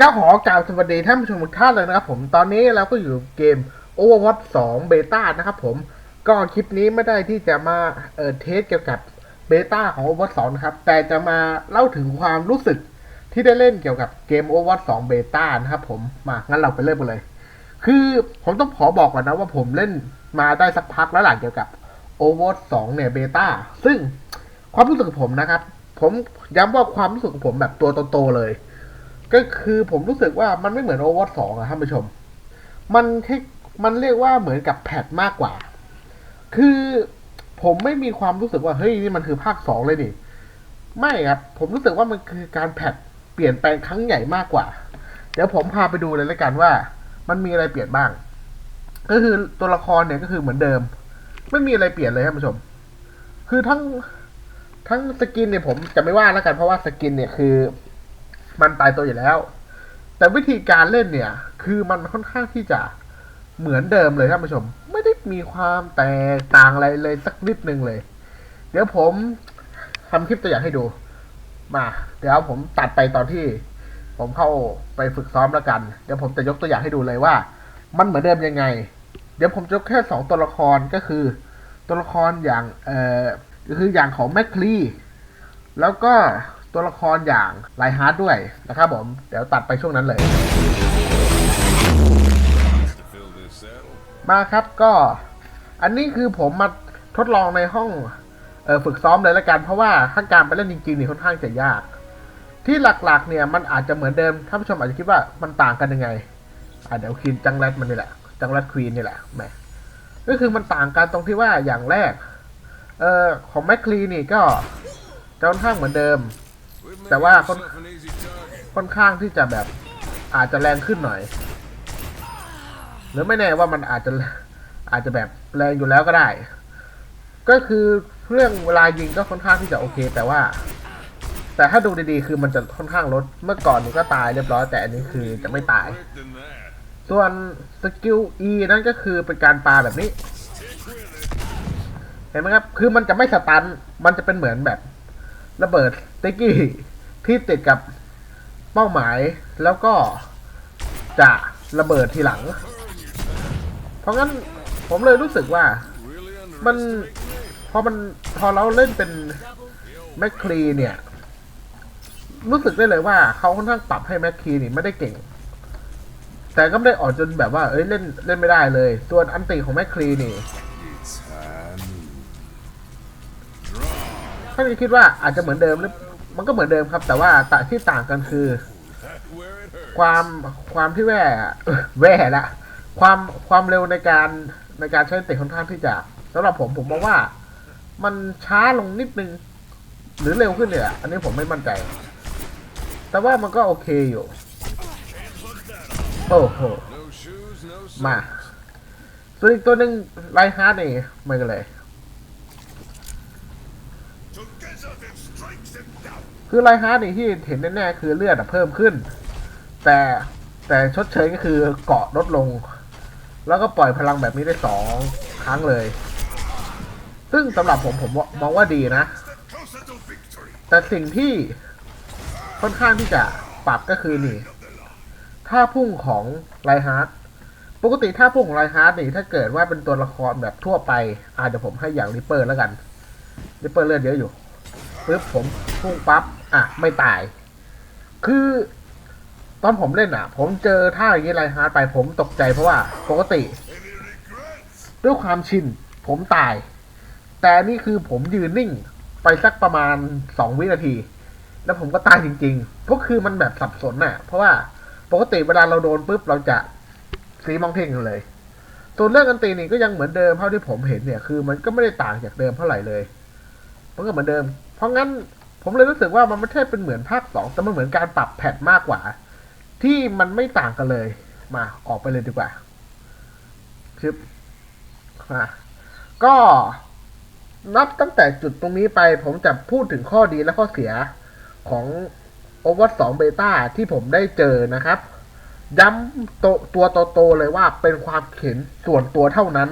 ก็ขอกล่าวสวัสดีท่านผู้ชมทุกท่านเลยนะครับผมตอนนี้เราก็อยู่เกม Overwatch 2 Beta นะครับผมก็คลิปนี้ไม่ได้ที่จะมาเอ่อเทสเกี่ยวกับเบต้าของ Overwatch 2 นะครับ แต่จะมาเล่าถึงความรู้สึกที่ได้เล่นเกี่ยวกับเกม Overwatch 2 Beta นะครับผมมางั้นเราไปเริ่มกันเลย คือผมต้องขอบอกก่อนนะว่าผมเล่นมาได้สักพักแล้วหลังเกี่ยวกับ Overwatch 2 เนี่ยเบต้าซึ่งความรู้สึกของผมนะครับ ผมย้ำว่าความรู้สึกของผมแบบตัวโตๆเลย ก็คือผมรู้สึกว่ามันไม่เหมือน Overwatch 2อะท่านผู้ชม มันแค่มันเรียกว่าเหมือนกับแพทมากกว่า คือผมไม่มีความรู้สึกว่าเฮ้ยนี่มันคือภาคสองเลยนี่ ไม่ครับ ผมรู้สึกว่ามันคือการแพทเปลี่ยนแปลงครั้งใหญ่มากกว่า เดี๋ยวผมพาไปดูเลยแล้วกันว่า มันมีอะไรเปลี่ยนบ้าง ก็คือตัวละครเนี่ยก็คือเหมือนเดิม ไม่มีอะไรเปลี่ยนเลยท่านผู้ชม คือทั้งทั้งสกินเนี่ยผมจะไม่ว่าแล้วกันเพราะว่าสกินเนี่ยคือ มันตายตัวอยู่แล้ว แต่วิธีการเล่นเนี่ย คือมันค่อนข้างที่จะเหมือนเดิมเลยท่านผู้ชม ไม่ได้มีความแตกต่างอะไรเลยสักนิดนึงเลย เดี๋ยวผมทำคลิปตัวอย่างให้ดู มา เดี๋ยวผมตัดไปตอนที่ ผมเข้าไปฝึกซ้อมแล้วกัน เดี๋ยวผมจะยกตัวอย่างให้ดูเลยว่า มันเหมือนเดิมยังไง เดี๋ยวผมจะยกแค่สองตัวละครก็คือ ตัวละครอย่างเอ่อคืออย่างของแมคคลีแล้วก็ ตัวละครอย่างไลฮาร์ดด้วยนะครับผม เดี๋ยวตัดไปช่วงนั้นเลย มาครับก็ อันนี้คือผมมาทดลองในห้องออฝึกซ้อมเลยละกัน เพราะว่าถ้าการไปเล่นจริงๆนี่ค่อนข้างจะยาก ที่หลักๆเนี่ยมันอาจจะเหมือนเดิมท่านผู้ชมอาจจะคิดว่ามันต่างกันยังไงอะเดี๋ยวควีนจังแรดมันนี่แหละจังแรดควีนนี่แหละแหมก็คือมันต่างกันตรงที่ว่าอย่างแรก เออของแมคคลีนี่ก็จะค่อนข้างเหมือนเดิม แต่ว่าคน yourself an easy target. ค่อนข้างที่จะแบบอาจจะแรงขึ้นหน่อย หรือไม่แน่ว่ามันอาจจะอาจจะแบบแรงอยู่แล้วก็ได้ ก็คือเรื่องเวลายิงก็ค่อนข้างที่จะโอเค แต่ว่า แต่ถ้าดูดีๆ คือมันจะค่อนข้างลดเมื่อก่อนนี่ก็ตายเรียบร้อยแต่อันนี้คือจะไม่ตาย ส่วนสกิล E นั่นก็คือเป็นการปาแบบนี้ เห็นไหมครับ คือมันจะไม่สตัน มันจะเป็นเหมือนแบบระเบิดสติ๊กกี้ ที่ติดกับเป้าหมายแล้วก็จะระเบิดทีหลัง เพราะงั้นผมเลยรู้สึกว่ามันพอมันพอเราเล่นเป็นแมคครีเนี่ย รู้สึกได้เลยว่าเขาค่อนข้างปรับให้แมคครีนี่ไม่ได้เก่ง แต่ก็ไม่ได้อ่อนจนแบบว่า เอ้ยเล่นเล่นไม่ได้เลย ส่วนอันติของแมคครีนี่ It's time. ถ้าจะคิดว่าอาจจะเหมือนเดิมหรือ มันก็เหมือนเดิมครับ แต่ว่าแต่ที่ต่างกันคือ ความความที่แว่แว่ละความความเร็วในการในการใช้เตะค่อนข้างที่จะสำหรับผมผมมองว่า มันช้าลงนิดนึง หรือเร็วขึ้นเนี่ยอันนี้ผมไม่มั่นใจ แต่ว่ามันก็โอเคอยู่ โอ้โหมาส่วนอีกตัวหนึ่งไลฮาร์ดนี่ไม่กันเลย คือไลฮาร์ดนี่ที่เห็นแน่ๆคือเลือดเพิ่มขึ้น แต่แต่ชดเชยก็คือเกาะลดลง แล้วก็ปล่อยพลังแบบนี้ได้สองครั้งเลย ซึ่งสำหรับผมผมมองว่าดีนะ แต่สิ่งที่ค่อนข้างที่จะปรับก็คือนี่ท่าพุ่งของไลฮาร์ดปกติท่าพุ่งของไลฮาร์ดนี่ถ้าเกิดว่าเป็นตัวละครแบบทั่วไปอาจจะผมให้อย่างริปเปอร์แล้วกันริปเปอร์เลือดเยอะอยู่ปึ๊บผมพุ่งปั๊บ อะ ไม่ตาย คือ ตอนผมเล่นอะ ผมเจอท่าอย่างนี้ไลฮาร์ดไปผมตกใจเพราะว่า ปกติ ด้วยความชิน ผมตาย แต่นี่คือผมยืนนิ่งไปสักประมาณสองวินาที แล้วผมก็ตายจริงๆ ก็คือมันแบบสับสนน่ะ เพราะว่าปกติเวลาเราโดนปุ๊บเราจะสีมองเท่งเลย ส่วนเรื่องอันตีนี่ก็ยังเหมือนเดิมเท่าที่ผมเห็นเนี่ย คือมันก็ไม่ได้ต่างจากเดิมเท่าไหร่เลย มันก็เหมือนเดิม เพราะงั้น ผมเลยรู้สึกว่ามันไม่ใช่เป็นเหมือนภาคสองแต่มันเหมือนการปรับแพทมากกว่า ที่มันไม่ต่างกันเลย มาออกไปเลยดีกว่าคลิปอะก็นับตั้งแต่จุดตรงนี้ไป ผมจะพูดถึงข้อดีและข้อเสียของ o v e r 2 Beta ที่ผมได้เจอนะครับ ย้ำตตัวโตๆเลยว่าเป็นความเข็นส่วนตัวเท่านั้น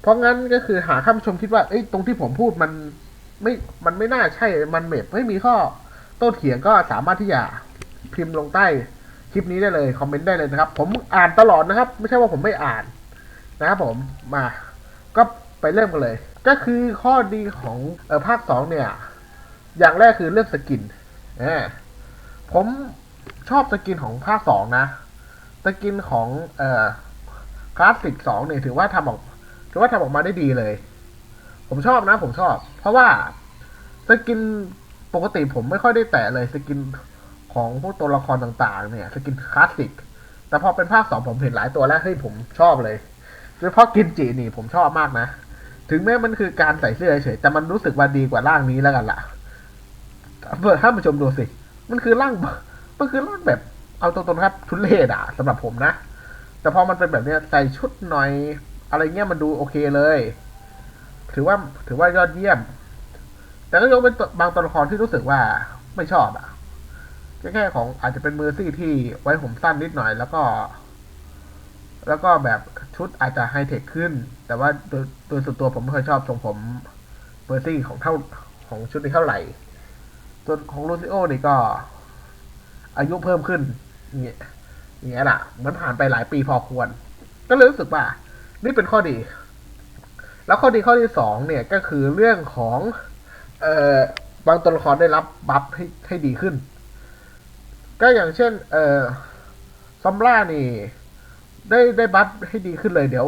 เพราะงั้นก็คือหาท่านผู้ชมคิดว่า เอ้ยตรงที่ผมพูดมัน ไม่มันไม่น่าใช่มันเมบไม่มีข้อโต้เถียงก็สามารถที่จะพิมพ์ลงใต้คลิปนี้ได้เลยคอมเมนต์ได้เลยนะครับ ผมอ่านตลอดนะครับ ไม่ใช่ว่าผมไม่อ่านนะครับผมมา ก็ไปเริ่มกันเลย ก็คือข้อดีของเออภาคสองเนี่ย อย่างแรกคือเรื่องสกินเออผมชอบสกินของภาคสองนะสกินของเอ่อคลาสสิกสองเนี่ยถือว่าทำออกถือว่าทำออกมาได้ดีเลย ผมชอบนะ ผมชอบ เพราะว่าสกินปกติผมไม่ค่อยได้แตะเลยสกินของพวกตัวละครต่างๆ เนี่ยสกินคลาสสิกแต่พอเป็นภาคสองผมเห็นหลายตัวแล้วเฮ้ยผมชอบเลยโดยเฉพาะกินจินี่ผมชอบมากนะ ถึงแม้มันคือการใส่เสื้อเฉยๆแต่มันรู้สึกว่าดีกว่าร่างนี้แล้วกันล่ะเปิดให้มาชมดูสิ มันคือร่าง มันคือร่างแบบ เอาตรงๆครับทุเรศอะสำหรับผมนะ แต่พอมันเป็นแบบเนี้ยใส่ชุดหน่อย อะไรเงี้ยมันดูโอเคเลย ถือว่าถือว่ายอดเยี่ยม แต่ก็ยังเป็นบางตัวละครที่รู้สึกว่าไม่ชอบอะแค่ของอาจจะเป็นมือซี่ที่ไว้ผมสั้นนิดหน่อยแล้วก็ แล้วก็แบบชุดอาจจะไฮเทคขึ้น แต่ว่าโดยโดยส่วนตัวผมไม่ค่อยชอบทรงผมเมอร์ซี่ของเท่าของชุดนี้เท่าไหร่ส่วนของลูซิโอนี่ก็ อายุเพิ่มขึ้นเงี้ยอย่างเงี้ยแหละมันผ่านไปหลายปีพอควร ก็เลยรู้สึกว่า นี่เป็นข้อดี แล้วข้อดีข้อที่สองเนี่ยก็คือเรื่องของเอ่อบางตัวละครได้รับบัฟให้ให้ดีขึ้น ก็อย่างเช่น เอ่อซัมล่านี่ ได้ได้บัฟให้ดีขึ้นเลยเดี๋ยว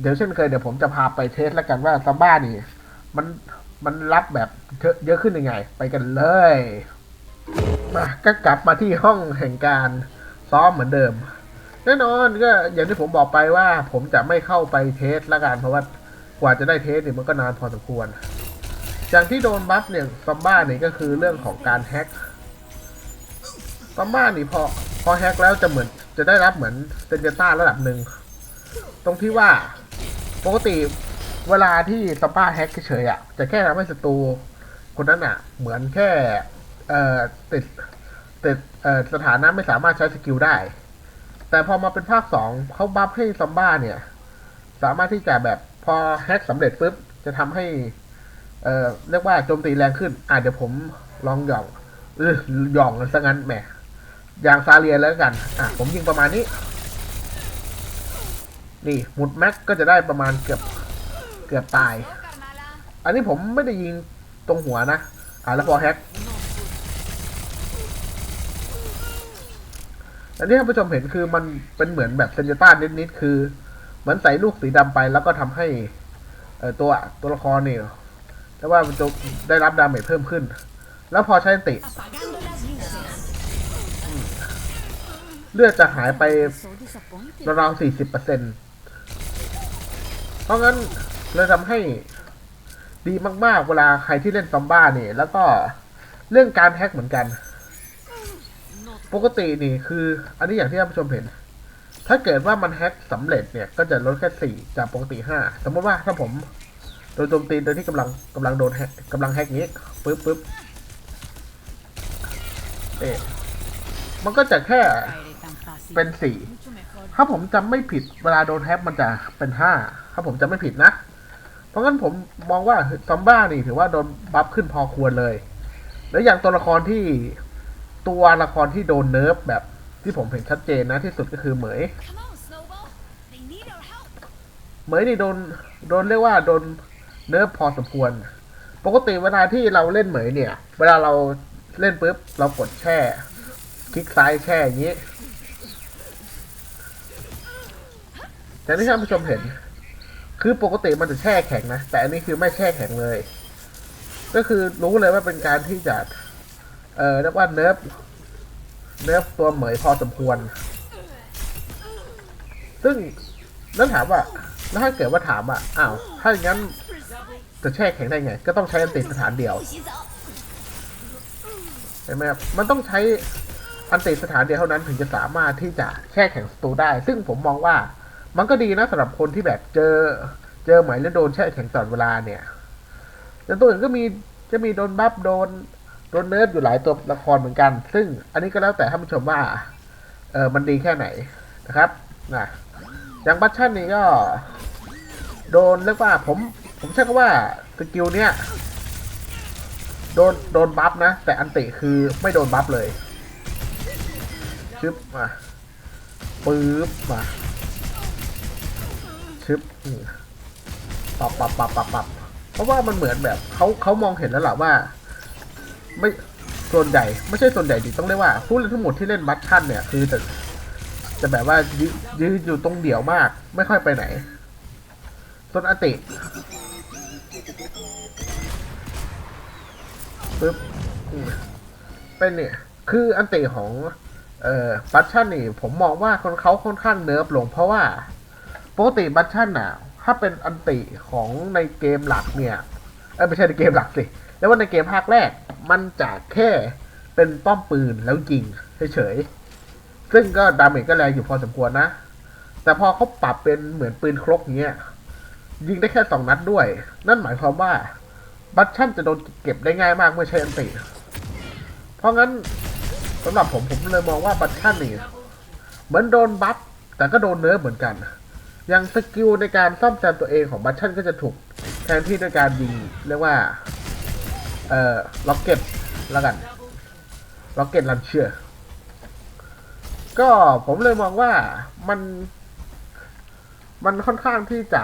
เดี๋ยวเช่นเคยเดี๋ยวผมจะพาไปเทสแล้วกันว่าซัมบ้านี่ มันมันรับแบบเยอะเยอะขึ้นยังไง ไปกันเลยมาก็กลับมาที่ห้องแห่งการซ้อมเหมือนเดิม แน่นอนก็อย่างที่ผมบอกไปว่า ผมจะไม่เข้าไปเทสละกันเพราะว่า กว่าจะได้เทสเนี่ยมันก็นานพอสมควรอย่างที่โดนบัฟเนี่ยซัมบ้าเนี่ยก็คือเรื่องของการแฮกซัมบ้านี่พอพอแฮกแล้วจะเหมือนจะได้รับเหมือนเซนเจต้าระดับหนึ่ง ตรงที่ว่าปกติเวลาที่ซัมบ้าแฮกเฉยๆอะจะแค่ทำให้ศัตรูคนนั้นอะ เหมือนแค่เอ่อติดติดเอ่อสถานะไม่สามารถใช้สกิลได้ แต่พอมาเป็นภาคสองเขาบัฟให้ซัมบ้าเนี่ย สามารถที่จะแบบ พอแฮ็กสำเร็จปุ๊บจะทำให้ เอ่อเรียกว่าโจมตีแรงขึ้น อะเดี๋ยวผมลองหย่องเออหย่องซะงั้นแหมอย่างซาเลียแล้วกัน อะผมยิงประมาณนี้ นี่หมุดแม็กก็จะได้ประมาณเกือบเกือบตาย อันนี้ผมไม่ได้ยิงตรงหัวนะ อะแล้วพอแฮ็กอันที่ท่านผู้ชมเห็นคือมันเป็นเหมือนแบบเซนเจต้านิดๆคือ เหมือนใส่ลูกสีดำไปแล้วก็ทำให้เอตัวตัวละครเนี่ยแต่ว่ามันจะได้รับดาเมจเพิ่มขึ้น แล้วพอใช้ติเลือดจะหายไปราวๆสี่สิบเปอร์เซ็นเพราะงั้นเลยทำให้ดีมากๆ เวลาใครที่เล่นซอมบ้าเนี่ย แล้วก็เรื่องการแฮ็กเหมือนกัน ปกตินี่คือ อันนี้อย่างที่ท่านผู้ชมเห็น ถ้าเกิดว่ามันแฮ็กสำเร็จเนี่ย ก็จะลดแค่สี่จากปกติห้าสมมติว่าถ้าผมโดนโจมตีโดยที่กำลังกำลังโดนแฮกกำลังแฮกนี้ปึ๊บปึ๊บเอ๊ะมันก็จะแค่เป็นสี่ถ้าผมจำไม่ผิดเวลาโดนแฮกมันจะเป็นห้าถ้าผมจำไม่ผิดนะ เพราะงั้นผมมองว่าซอมบ้านี่ถือว่าโดนบัฟขึ้นพอควรเลย แล้วอย่างตัวละครที่ตัวละครที่โดนเนิร์ฟแบบ ที่ผมเห็นชัดเจนนะที่สุดก็คือเหมย Come on, Snowball. They need our help. เหมยนี่โดนโดนเรียกว่าโดนเนิร์ฟพอสมควร ปกติเวลาที่เราเล่นเหมยเนี่ย เวลาเราเล่นปุ๊บเรากดแช่ คลิกซ้ายแช่อย่างนี้อย่างที่ท่านผู้ชมเห็น คือปกติมันจะแช่แข็งนะ แต่อันนี้คือไม่แช่แข็งเลย ก็คือรู้เลยว่าเป็นการที่จะ เอ่อเรียกว่าเนิร์ฟ เนฟตัวเหมยพอสมควร ซึ่งแล้วถามว่า แล้วถ้าเกิดว่าถามว่าอ้าว ถ้าอย่างนั้นจะแช่แข็งได้ไง ก็ต้องใช้อันติสถานเดียวเห็นไหมครับมันต้องใช้อันติสถานเดียวเท่านั้นถึงจะสามารถที่จะแช่แข็งศัตรูได้ ซึ่งผมมองว่า มันก็ดีนะสำหรับคนที่แบบเจอ เจอหมยแล้วโดนแช่แข็งตลอดเวลาเนี่ยแต่ตัวอื่นก็มีจะมีโดนบัฟโดน โดนเนิร์ฟอยู่หลายตัวละครเหมือนกัน ซึ่งอันนี้ก็แล้วแต่ท่านผู้ชมว่า เออมันดีแค่ไหนนะครับนะอย่างบัตชั่นนี่ก็ โดนเรียกว่าผม ผมใช้คำว่าสกิลเนี้ยโดนโดนบัฟนะ แต่อันติคือไม่โดนบัฟเลยชึบมาปึ๊บมาชึบอืมปับปับปับปับปับเพราะว่ามันเหมือนแบบเขาเขามองเห็นแล้วแหละว่า ไม่ส่วนใหญ่ไม่ใช่ส่วนใหญ่ดิต้องเรียกว่าผู้เล่นทั้งหมดที่เล่นบัตชั่นเนี่ย คือจะจะแบบว่ายืยืนอยู่ตรงเดี่ยวมาก ไม่ค่อยไปไหนส่วนอติปึ๊บเป็นเนี่ย คืออันติของ เอ่อบัตชั่นนี่ ผมมองว่าคนเขาค่อนข้างเนิร์ฟลง เพราะว่าปกติบัตชั่นน่ะ ถ้าเป็นอันติของในเกมหลักเนี่ย เอ้ยไม่ใช่ในเกมหลักสิ แล้วว่าในเกมภาคแรกมันจะแค่เป็นป้อมปืนแล้วยิงเฉยๆ ซึ่งก็ดาเมจก็แรงอยู่พอสมควรนะ แต่พอเขาปรับเป็นเหมือนปืนครกเงี้ย ยิงได้แค่สองนัดด้วย นั่นหมายความว่าบัตชั่นจะโดนเก็บได้ง่ายมากเมื่อใช้อันติ เพราะงั้นสำหรับผมผมเลยมองว่าบัตชั่นนี่เหมือนโดนบัฟแต่ก็โดนเนื้อเหมือนกันอย่างสกิลในการซ่อมแซมตัวเองของบัตชั่นก็จะถูกแทนที่ด้วยการยิงเรียกว่า เอ่อล็อกเก็ตแล้วกันล็อกเก็ตลันเชียร์ก็ผมเลยมองว่ามัน มันค่อนข้างที่จะ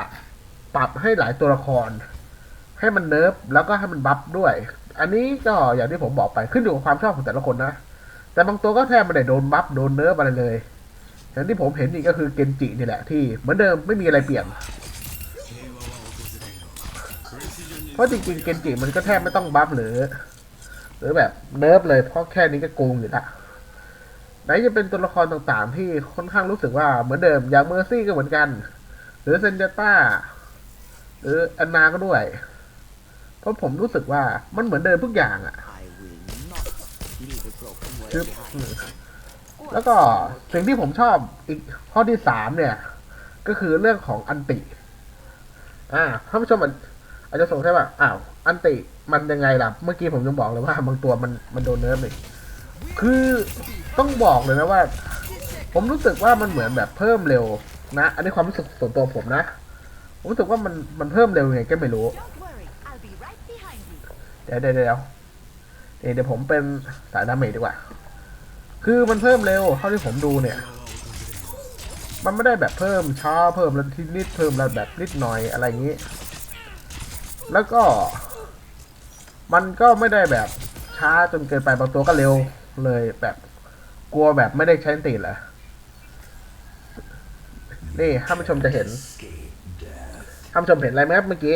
ปรับให้หลายตัวละคร ให้มันเนิร์ฟแล้วก็ให้มันบัฟด้วย อันนี้ก็อย่างที่ผมบอกไปขึ้นอยู่กับความชอบของแต่ละคนนะ แต่บางตัวก็แทบไม่ได้โดนบัฟโดนเนิร์ฟอะไรเลย อย่างที่ผมเห็นนี่ก็คือเกนจินี่แหละที่เหมือนเดิมไม่มีอะไรเปลี่ยน ราะจริงๆเกนจิมันก็แทบไม่ต้องบัฟหรือ หรือแบบเนิร์ฟเลยเพราะแค่นี้ก็โกงอยู่ละไหนจะเป็นตัวละครต่างๆ ที่ค่อนข้างรู้สึกว่าเหมือนเดิมอย่างเมอร์ซี่ก็เหมือนกัน หรือเซนเดต้าหรือแอนนาก็ด้วย เพราะผมรู้สึกว่ามันเหมือนเดิมทุกอย่างอะ I will not leave a broken world คือแล้วก็สิ่งที่ผมชอบอีกข้อที่สามเนี่ย ก็คือเรื่องของอันติ อ่าท่านผู้ชม อาจจะสงสัยว่าอ้าวอันติมันยังไงล่ะ เมื่อกี้ผมยังบอกเลยว่าบางตัวมันมันโดนเนิร์ฟเลยคือต้องบอกเลยนะว่า ผมรู้สึกว่ามันเหมือนแบบเพิ่มเร็วนะ อันนี้ความรู้สึกส่วนตัวผมนะผมรู้สึกว่ามันมันเพิ่มเร็วยังไงก็ไม่รู้ เดี๋ยวเดี๋ยวเดี๋ยวเดี๋ยวเดี๋ยวผมเป็นสายดาเมจดีกว่า คือมันเพิ่มเร็วเท่าที่ผมดูเนี่ย มันไม่ได้แบบเพิ่มช้าเพิ่มแล้วทีนิดเพิ่มแล้วแบบนิดหน่อยอะไรอย่างนี้ แล้วก็ มันก็ไม่ได้แบบช้าจนเกินไปบางตัวก็เร็วเลยแบบกลัวแบบไม่ได้ใช้ตีนเหรอนี่ท่านผู้ชมจะเห็นท่านผู้ชมเห็นอะไรไหมครับเมื่อกี้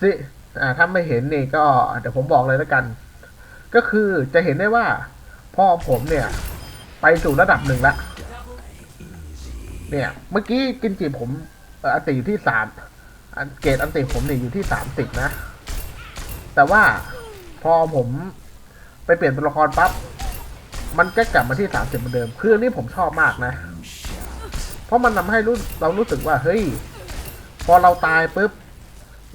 สิอ่าถ้าไม่เห็นนี่ก็เดี๋ยวผมบอกเลยแล้วกัน ก็คือจะเห็นได้ว่าพ่อผมเนี่ย ไปสู่ระดับหนึ่งละเนี่ย เมื่อกี้กินจีผมอติอยู่ที่สาม อันเกรดอันติผมเนี่ยอยู่ที่สามสิบนะ แต่ว่าพอผมไปเปลี่ยนตัวละครปั๊บ มันก็กลับมาที่สามสิบเหมือนเดิม คืออันนี้ผมชอบมากนะ เพราะมันทำให้รู้เรารู้สึกว่า เฮ้ย พอเราตายปุ๊บ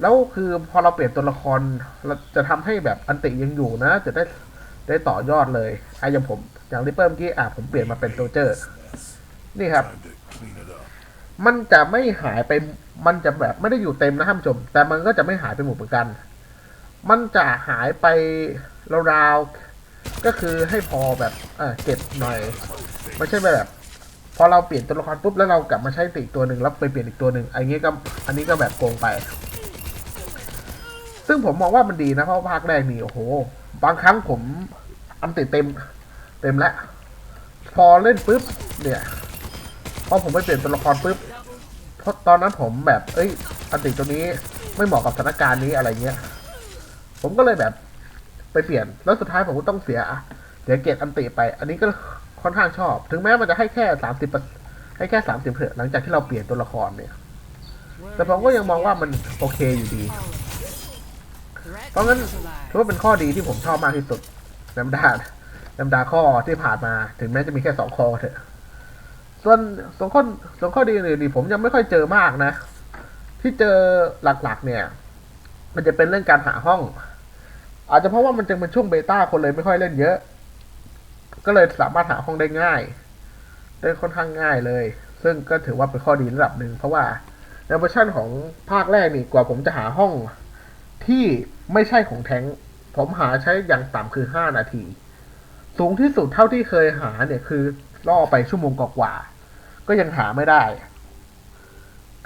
แล้วคือพอเราเปลี่ยนตัวละครเราจะทำให้แบบอันติยังอยู่นะ จะได้ได้ต่อยอดเลยไอ้อย่างผม อย่างริปเปอร์เมื่อกี้อะผมเปลี่ยนมาเป็นโซเจอร์ นี่ครับ มันจะไม่หายไป มันจะแบบไม่ได้อยู่เต็มนะท่านผู้ชม แต่มันก็จะไม่หายไปหมดเหมือนกัน มันจะหายไปราวๆ ก็คือให้พอแบบเออเก็บหน่อย ไม่ใช่แบบ พอเราเปลี่ยนตัวละครปุ๊บแล้วเรากลับมาใช้ตีกตัวหนึ่งแล้วไปเปลี่ยนอีกตัวหนึ่งอันนี้ก็อันนี้ก็แบบโกงไป ซึ่งผมมองว่ามันดีนะเพราะภาคแรกนี่โอ้โห บางครั้งผมอันติเต็ม เต็มแล้ว พอเล่นปุ๊บเนี่ย พอผมไปเปลี่ยนตัวละครปุ๊บเพราะตอนนั้นผมแบบเอ้ยอันติตัวนี้ไม่เหมาะกับสถานการณ์นี้อะไรเงี้ย ผมก็เลยแบบไปเปลี่ยนแล้วสุดท้ายผมก็ต้องเสียเสียเกรดอันติไป อันนี้ก็ค่อนข้างชอบ ถึงแม้มันจะให้แค่สามสิบให้แค่สามสิบเถอะหลังจากที่เราเปลี่ยนตัวละครเนี่ย แต่ผมก็ยังมองว่ามันโอเคอยู่ดี เพราะงั้นถือว่าเป็นข้อดีที่ผมชอบมากที่สุดน้ำดาน้ำดาข้อที่ผ่านมา ถึงแม้จะมีแค่สองข้อเถอะ ส่วนส่วนข้อส่วนข้อดีอื่นนี่ผมยังไม่ค่อยเจอมากนะ ที่เจอหลักๆ เนี่ย มันจะเป็นเรื่องการหาห้อง อาจจะเพราะว่ามันจึงเป็นช่วงเบต้าคนเลยไม่ค่อยเล่นเยอะ ก็เลยสามารถหาห้องได้ง่ายได้ค่อนข้างง่ายเลย ซึ่งก็ถือว่าเป็นข้อดีระดับหนึ่งเพราะว่าในเวอร์ชันของภาคแรกนี่กว่าผมจะหาห้องที่ไม่ใช่ของแท้งผมหาใช้อย่างต่ำคือห้านาที สูงที่สุดเท่าที่เคยหาเนี่ยคือ ล่อไปชั่วโมงกว่าก็ยังหาไม่ได้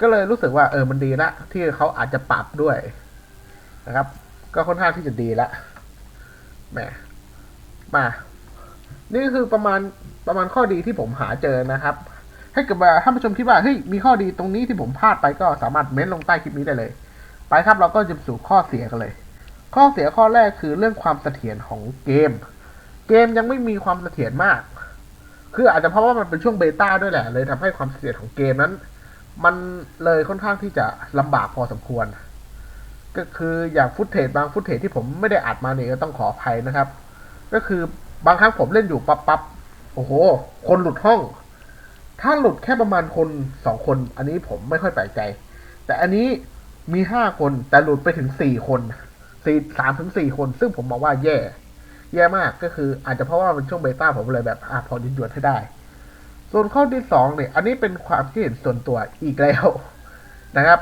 ก็เลยรู้สึกว่า เออมันดีละที่เขาอาจจะปรับด้วยนะครับ ก็ค่อนข้างที่จะดีละแหมมา นี่คือประมาณประมาณข้อดีที่ผมหาเจอนะครับ ให้กับว่าท่านผู้ชมคิดว่าเฮ้ยมีข้อดีตรงนี้ที่ผมพลาดไปก็สามารถเม้นลงใต้คลิปนี้ได้เลย ไปครับเราก็จะสู่ข้อเสียกันเลย ข้อเสียข้อแรกคือเรื่องความเสถียรของเกม เกมยังไม่มีความเสถียรมาก คืออาจจะเพราะว่ามันเป็นช่วงเบต้าด้วยแหละ เลยทำให้ความเสียรของเกมนั้น มันเลยค่อนข้างที่จะลำบากพอสมควร ก็คืออย่างฟุตเทจบางฟุตเทจที่ผมไม่ได้อัดมาเนี่ยก็ต้องขออภัยนะครับ ก็คือบางครั้งผมเล่นอยู่ปั๊บปั๊บโอ้โห คนหลุดห้อง ถ้าหลุดแค่ประมาณคนสองคน อันนี้ผมไม่ค่อยแปลกใจ แต่อันนี้มีห้าคนแต่หลุดไปถึงสี่คนสี่สามถึงสี่คน ซึ่งผมมองว่าแย่ แย่มากก็คืออาจจะเพราะว่าเป็นช่วงเบต้าผมเลยแบบอะพอยินหยวนให้ได้ ส่วนข้อที่สองเนี่ย อันนี้เป็นความคิดเห็นส่วนตัวอีกแล้วนะครับ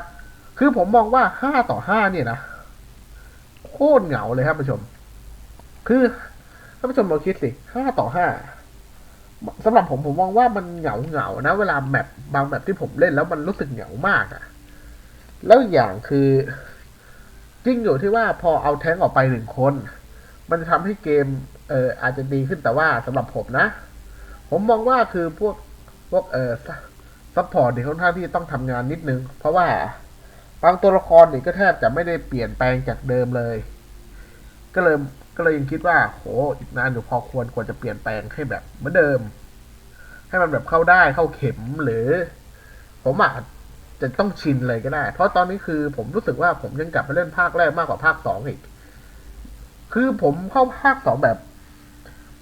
คือผมมองว่าห้าต่อห้าเนี่ยนะโคตรเหงาเลยครับผู้ชม คือท่านผู้ชมลองคิดสิห้าต่อห้าสำหรับผมผมมองว่ามันเหงาเหงาๆนะ เวลาแมปบางแมปที่ผมเล่นแล้วมันรู้สึกเหงามากอะแล้วอย่างคือจริงอยู่ที่ว่าพอเอาแท้งออกไปหนึ่งคน มันจะทำให้เกมเอออาจจะดีขึ้นแต่ว่าสำหรับผมนะ ผมมองว่าคือพวกพวกเออซัพพอร์ตเนี่ยค่อนข้างที่ต้องทำงานนิดนึง เพราะว่าบางตัวละครเนี่ยก็แทบจะไม่ได้เปลี่ยนแปลงจากเดิมเลย ก็เลยก็เลยยังคิดว่าโหอีกนานอยู่พอควรควรจะเปลี่ยนแปลงให้แบบเหมือนเดิม ให้มันแบบเข้าได้เข้าเข็มหรือ ผมอาจจะต้องชินเลยก็ได้ เพราะตอนนี้คือผมรู้สึกว่าผมยังกลับไปเล่นภาคแรกมากกว่าภาคสองอีก คือผมเข้าภาคสองแบบ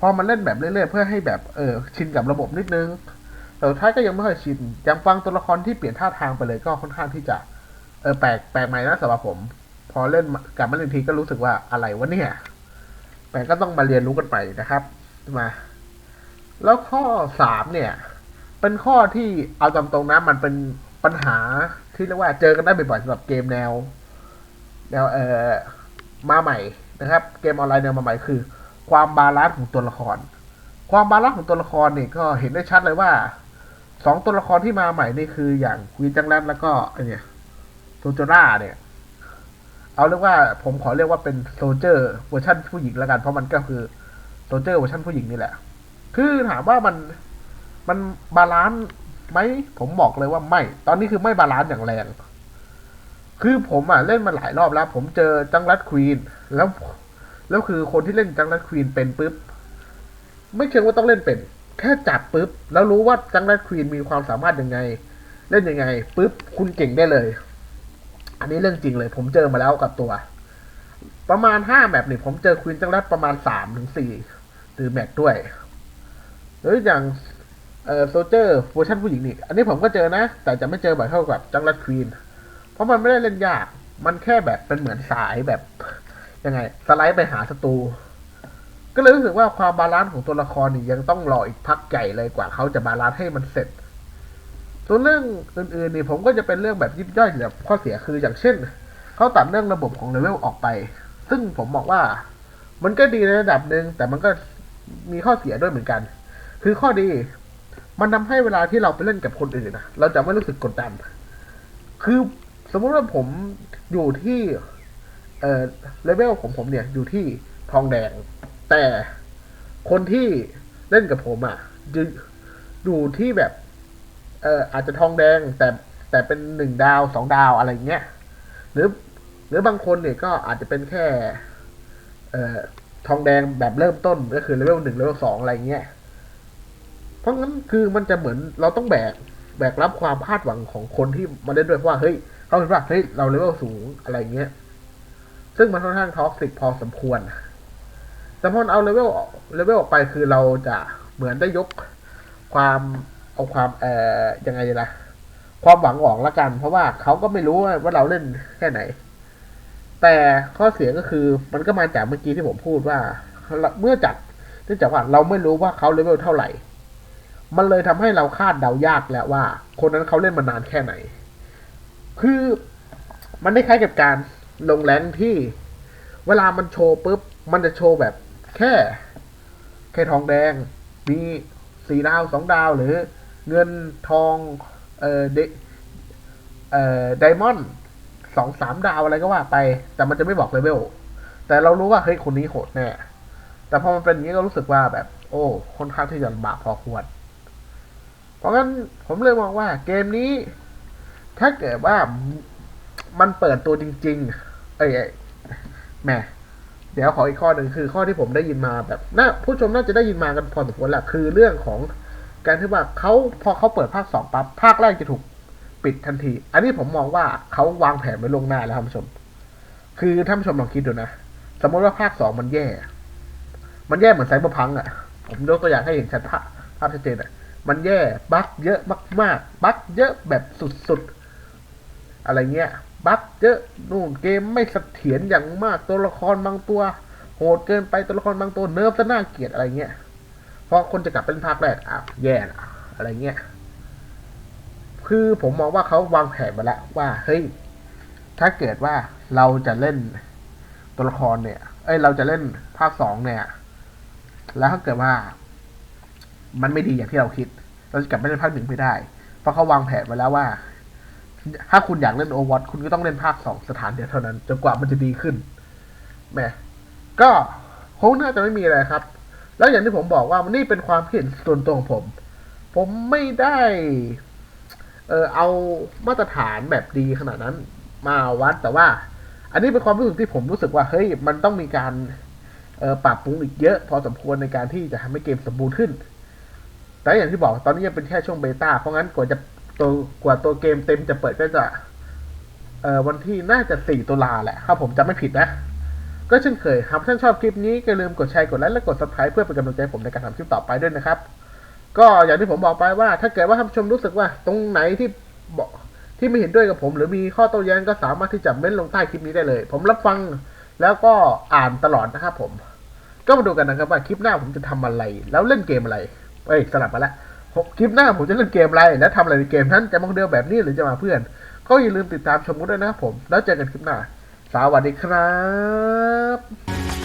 พอมันเล่นแบบเรื่อยๆเพื่อให้แบบเออชินกับระบบนิดนึง แต่ท้ายก็ยังไม่ค่อยชินยังฟังตัวละครที่เปลี่ยนท่าทางไปเลยก็ค่อนข้างที่จะเออแปลกแปลกใหม่นะสำหรับผม พอเล่นกลับมาเล่นทีก็รู้สึกว่าอะไรวะเนี่ยแต่ก็ต้องมาเรียนรู้กันไปนะครับมา แล้วข้อสามเนี่ย เป็นข้อที่เอาตามตรงนะมันเป็นปัญหาที่เรียกว่าเจอกันได้บ่อยๆสำหรับเกมแนว แนวเอ่อมาใหม่ นะครับ เกมออนไลน์แนวมาใหม่คือ ความบาลานซ์ของตัวละคร ความบาลานซ์ของตัวละครนี่ก็เห็นได้ชัดเลยว่าสองตัวละครที่มาใหม่นี่คืออย่างควีนจังแรนแล้วก็เนี่ยโซโจราเนี่ย เอาเรียกว่าผมขอเรียกว่าเป็นโซเจอร์เวอร์ชันผู้หญิงแล้วกันเพราะมันก็คือโซเจอร์เวอร์ชันผู้หญิงนี่แหละ คือถามว่ามันมันบาลานซ์ไหมผมบอกเลยว่าไม่ ตอนนี้คือไม่บาลานซ์อย่างแรง คือผมอะเล่นมาหลายรอบแล้ว ผมเจอจังรัดควีนแล้ว แล้วคือคนที่เล่นจังรัดควีนเป็นปุ๊บ ไม่เชิงว่าต้องเล่นเป็น แค่จับปุ๊บ แล้วรู้ว่าจังรัดควีนมีความสามารถยังไง เล่นยังไงปุ๊บคุณเก่งได้เลย อันนี้เรื่องจริงเลย ผมเจอมาแล้วกับตัว ประมาณห้าแมปนี่ผมเจอควีนจังรัดประมาณสามถึงสี่หรือแมปด้วยหรืออย่างเอ่อโซเจอร์เวอร์ชันผู้หญิงนี่ อันนี้ผมก็เจอนะ แต่จะไม่เจอบ่อยเท่ากับจังรัดควีน ราะมันไม่ได้เล่นยาก มันแค่แบบเป็นเหมือนสายแบบยังไง สไลด์ไปหาศัตรู ก็เลยรู้สึกว่าความบาลานซ์ของตัวละครนี่ยังต้องรออีกพักใหญ่เลยกว่าเขาจะบาลานซ์ให้มันเสร็จ ส่วนเรื่องอื่นๆนี่ผมก็จะเป็นเรื่องแบบยิบย่อยแบบข้อเสียคืออย่างเช่น เขาตัดเรื่องระบบของเลเวลออกไป ซึ่งผมบอกว่า มันก็ดีในระดับหนึ่งแต่มันก็มีข้อเสียด้วยเหมือนกัน คือข้อดี มันทำให้เวลาที่เราไปเล่นกับคนอื่นนะเราจะไม่รู้สึกกดดัน คือ สมมติว่าผมอยู่ที่เอ่อเลเวลของผมเนี่ยอยู่ที่ทองแดง แต่คนที่เล่นกับผมอะอยู่ที่แบบ เอ่ออาจจะทองแดงแต่แต่เป็นหนึ่งดาวสองดาวอะไรเงี้ยหรือ หรือบางคนเนี่ยก็อาจจะเป็นแค่ เอ่อทองแดงแบบเริ่มต้นก็คือเลเวลหนึ่งเลเวลสองอะไรเงี้ยเพราะงั้นคือมันจะเหมือนเราต้องแบกแบกรับความคาดหวังของคนที่มาเล่นด้วยเพราะว่าเฮ้ย เขาเห็นว่าเฮ้ยเราเลเวลสูงอะไรเงี้ย ซึ่งมันค่อนข้างท็อกซิกพอสมควร แต่พอเอาเลเวลเลเวลออกไปคือเราจะเหมือนได้ยกความเอาความเอ่อยังไงล่ะ ความหวังออกละกัน เพราะว่าเขาก็ไม่รู้ว่าเราเล่นแค่ไหน แต่ข้อเสียก็คือมันก็มาจากเมื่อกี้ที่ผมพูดว่า เมื่อจากเนื่องจากว่าเราไม่รู้ว่าเขาเลเวลเท่าไหร่ มันเลยทำให้เราคาดเดายากแล้วว่า คนนั้นเขาเล่นมานานแค่ไหน คือมันได้คล้ายกับการลงแรงที่ เวลามันโชว์ปุ๊บ มันจะโชว์แบบแค่ แค่ทองแดง มีสี่ดาวสองดาว หรือเงินทอง เอ่อเดเอ่อไดมอนด์สองสามดาวอะไรก็ว่าไป แต่มันจะไม่บอกเลเวล แต่เรารู้ว่าเฮ้ยคนนี้โหดแน่ แต่พอมันเป็นอย่างนี้ก็รู้สึกว่าแบบ โอ้ค่อนข้างที่จะลำบากพอควร เพราะงั้นผมเลยมองว่าเกมนี้ ถ้าเกิดว่ามันเปิดตัวจริง ๆ เอ้ยแหมเดี๋ยวขออีกข้อหนึ่งคือข้อที่ผมได้ยินมาแบบน่าผู้ชมน่าจะได้ยินมากันพอสมควรแหละคือเรื่องของการที่ว่าเขาพอเขาเปิดภาคสองปั๊บภาคแรกจะถูกปิดทันที อันนี้ผมมองว่าเขาวางแผนไว้ล่วงหน้าแล้วท่านผู้ชม คือท่านผู้ชมลองคิดดูนะ สมมติว่าภาคสองมันแย่ มันแย่เหมือนไซเบอร์พังอะ ผมยกตัวอย่างให้เห็นชัดภาพภาพชัดเจนอะ มันแย่บั๊กเยอะมากๆ บั๊กเยอะแบบสุดๆ อะไรเงี้ย บั๊กเยอะนู่นเกมไม่เสถียรอย่างมากตัวละครบางตัว โหดเกินไปตัวละครบางตัวเนิร์ฟซะน่าเกลียดอะไรเงี้ยเพราะคนจะกลับเป็นภาคแรกอ้าวแย่ละอะไรเงี้ยคือผมมองว่าเขาวางแผนมาแล้วว่าเฮ้ยถ้าเกิดว่าเราจะเล่นตัวละครเนี่ย เอ้ยเราจะเล่นภาคสองเนี่ย แล้วถ้าเกิดว่า มันไม่ดีอย่างที่เราคิด เราจะกลับไปเล่นภาคหนึ่งไม่ได้ เพราะเขาวางแผนไว้แล้วว่า ถ้าคุณอยากเล่นโอวอตคุณก็ต้องเล่นภาคสองสถานเดียวเท่านั้นจนกว่ามันจะดีขึ้นแหมก็คงน่าจะไม่มีอะไรครับ แล้วอย่างที่ผมบอกว่ามันนี่เป็นความคิดเห็นส่วนตัวของผม ผมไม่ได้เออเอามาตรฐานแบบดีขนาดนั้น มาวัดแต่ว่า อันนี้เป็นความรู้สึกที่ผมรู้สึกว่าเฮ้ยมันต้องมีการเออปรับปรุงอีกเยอะ พอสมควรในการที่จะทำให้เกมสมบูรณ์ขึ้น แต่อย่างที่บอกตอนนี้ยังเป็นแค่ช่วงเบต้าเพราะงั้นกว่าจะ ตัวกว่าตัวเกมเต็มจะเปิดก็จะ เอ่อวันที่น่าจะ 4 ตุลาแหละถ้าผมจำไม่ผิดนะ ก็เช่นเคยครับถ้าท่านชอบคลิปนี้ก็อย่าลืมกดแชร์กดไลค์และกด subscribe เพื่อเป็นกำลังใจผมในการทำคลิปต่อไปด้วยนะครับ ก็อย่างที่ผมบอกไปว่า ถ้าเกิดว่าท่านผู้ชมรู้สึกว่า ตรงไหนที่บอกที่ไม่เห็นด้วยกับผม หรือมีข้อโต้แย้งก็สามารถที่จะเม้นลงใต้คลิปนี้ได้เลย ผมรับฟังแล้วก็อ่านตลอดนะครับผม ก็มาดูกันนะครับว่าคลิปหน้าผมจะทำอะไร แล้วเล่นเกมอะไรเอ้ยสลับมาแล้ว คลิปหน้าผมจะเล่นเกมอะไรและทำอะไรในเกมนั้นจะมาคนเดียวแบบนี้หรือจะมาเพื่อน ก็อย่าลืมติดตามชมกันด้วยนะครับผม แล้วเจอกันคลิปหน้า สวัสดีครับ